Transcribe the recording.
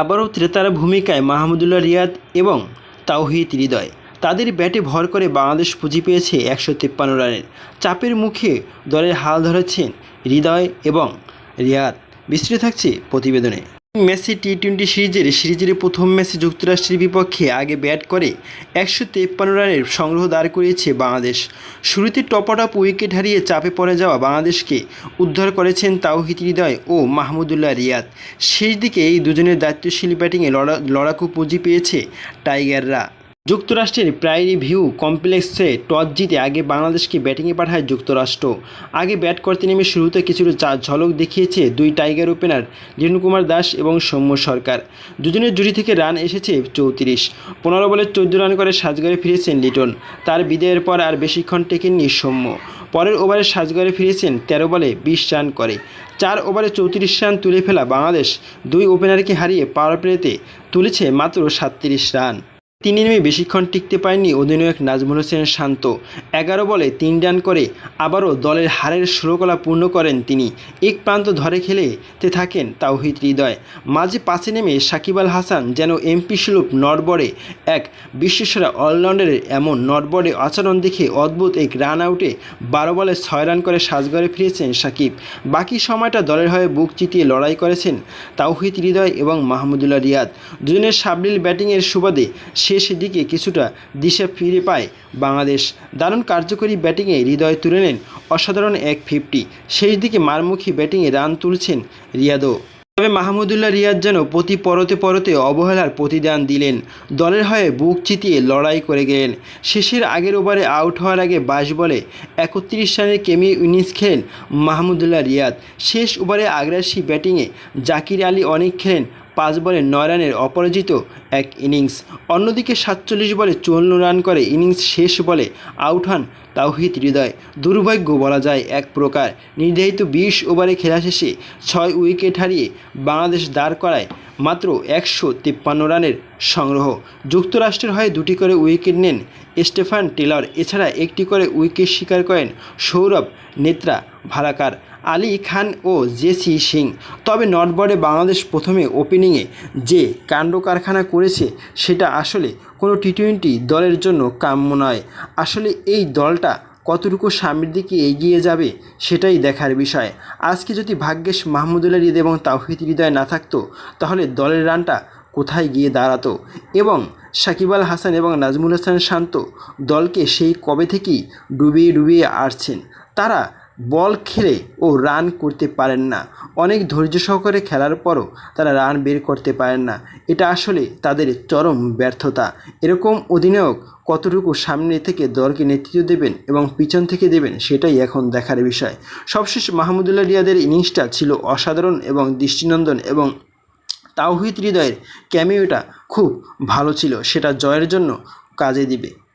আবারও ত্রেতার ভূমিকায় মাহমুদুল্লাহ রিয়াদ এবং তাওহিদ হৃদয়। তাদের ব্যাটে ভর করে বাংলাদেশ পুঁজি পেয়েছে একশো তিপ্পান্ন রানের। চাপের মুখে দলের হাল ধরেছেন হৃদয় এবং রিয়াদ। বিস্তৃত থাকছে প্রতিবেদনে। মেসি টি টোয়েন্টি সিরিজের সিরিজের প্রথম ম্যাচে যুক্তরাষ্ট্রের বিপক্ষে আগে ব্যাট করে একশো তেপ্পান্ন রানের সংগ্রহ দাঁড় করিয়েছে বাংলাদেশ। শুরুতে টপটাপ উইকেট হারিয়ে চাপে পড়ে যাওয়া বাংলাদেশকে উদ্ধার করেছেন তাওহিদ হৃদয় ও মাহমুদুল্লাহ রিয়াদ। শেষ দিকে এই দুজনের দায়িত্বশীল ব্যাটিংয়ে লড়া, লড়াকু পুঁজি পেয়েছে টাইগাররা। যুক্তরাষ্ট্রের প্রাইরি ভিউ কমপ্লেক্সে টস জিতে আগে বাংলাদেশকে ব্যাটিংয়ে পাঠায় যুক্তরাষ্ট্র। আগে ব্যাট করতে নেমে শুরুতে কিছুটা চা- ঝলক দেখিয়েছে দুই টাইগার ওপেনার রেণু কুমার দাস এবং সৌম্য সরকার। দুজনের জুড়ি থেকে রান এসেছে চৌত্রিশ। পনেরো বলে চোদ্দ রান করে সাজঘরে ফিরেছেন লিটন। তার বিদায়ের পর আর বেশিক্ষণ টেকেননি সৌম্য। পরের ওভারে সাজঘরে ফিরেছেন তেরো বলে বিশ রান করে। চার ওভারে চৌত্রিশ রান তুলে ফেলা বাংলাদেশ দুই ওপেনারকে হারিয়ে পাওয়ার প্লেতে তুলেছে মাত্র সাতত্রিশ রান। তিনি নেমে বেশিক্ষণ টিকতে পারেননি অধিনায়ক নাজমুল হোসেন শান্ত। এগারো বলে তিন রান করে আবারও দলের হারের সুরকলা পূর্ণ করেন তিনি। এক প্রান্ত ধরে খেলেতে থাকেন তাওহিদ হৃদয়। মাঝে পাশে নেমে সাকিব আল হাসান যেন এমপি সুলভ নটবর্ডে এক বিশ্বসেরা অলরাউন্ডারের এমন নটবর্ডে আচরণ দেখে অদ্ভুত এক রান আউটে বারো বলে ছয় রান করে সাজঘরে ফিরেছেন সাকিব। বাকি সময়টা দলের হয়ে বুক চিতিয়ে লড়াই করেছেন তাওহিদ হৃদয় এবং মাহমুদুল্লাহ রিয়াদ। দুজনের সাবলীল ব্যাটিংয়ের সুবাদে শেষ দিকে কিছুটা দিশা ফিরে পায় বাংলাদেশ। দারুণ কার্যকরী ব্যাটিংয়ে হৃদয় তুলে নেন অসাধারণ এক ফিফটি। শেষ দিকে মারমুখী ব্যাটিংয়ে রান তুলছেন রিয়াদও তবে মাহমুদুল্লাহ রিয়াদ যেন প্রতি পরতে পরতে অবহেলার প্রতিদান দিলেন। দলের হয়ে বুক চিতিয়ে লড়াই করে গেলেন। শেষের আগের ওভারে আউট হওয়ার আগে বাইশ বলে একত্রিশ রানের কেমি ইনিংস খেলেন মাহমুদুল্লাহ রিয়াদ। শেষ ওভারে আগ্রাসী ব্যাটিংয়ে জাকির আলী অনেক খেলেন পাঁচ বলে নয় রানের অপরাজিত এক ইনিংস। অন্যদিকে সাতচল্লিশ বলে চুয়ান্ন রান করে ইনিংস শেষ বলে আউট হন তাওহিদ হৃদয়। দুর্ভাগ্য বলা যায় এক প্রকার। নির্ধারিত বিশ ওভারে খেলা শেষে ছয় উইকেট হারিয়ে বাংলাদেশ দাঁড় করায় মাত্র একশো তিপ্পান্ন রানের সংগ্রহ। যুক্তরাষ্ট্রের হয়ে দুটি করে উইকেট নেন স্টেফান টেলর। এছাড়া একটি করে উইকেট শিকার করেন সৌরভ নেত্রা ভালাকার আলী খান ও জেসি সিং। তবে নটবর্ডে বাংলাদেশ প্রথমে ওপেনিংয়ে যে কাণ্ড কারখানা করেছে, সেটা আসলে কোনো টি টোয়েন্টি দলের জন্য কাম্য নয়। আসলে এই দলটা কতটুকু সামনের দিকে এগিয়ে যাবে সেটাই দেখার বিষয়। আজকে যদি ভাগ্যেশ মাহমুদুল্লাহ হৃদয় এবং তাওহিদ হৃদয় না থাকতো, তাহলে দলের রানটা কোথায় গিয়ে দাঁড়াতো? এবং সাকিব আল হাসান এবং নাজমুল হাসান শান্ত দলকে সেই কবে থেকেই ডুবিয়ে ডুবিয়ে আসছেন তারা বল খেলে ও রান করতে পারেন না। অনেক ধৈর্য সহকারে খেলার পরও তারা রান বের করতে পারেন না। এটা আসলে তাদের চরম ব্যর্থতা। এরকম অধিনায়ক কতটুকু সামনে থেকে দলকে নেতৃত্ব দেবেন এবং পিছন থেকে দেবেন সেটাই এখন দেখার বিষয়। সবশেষ মাহমুদুল্লাহ রিয়াদের ইনিংসটা ছিল অসাধারণ এবং দৃষ্টিনন্দন এবং তাওহিদ হৃদয়ের ক্যামিওটা খুব ভালো ছিল। সেটা জয়ের জন্য কাজে দিবে।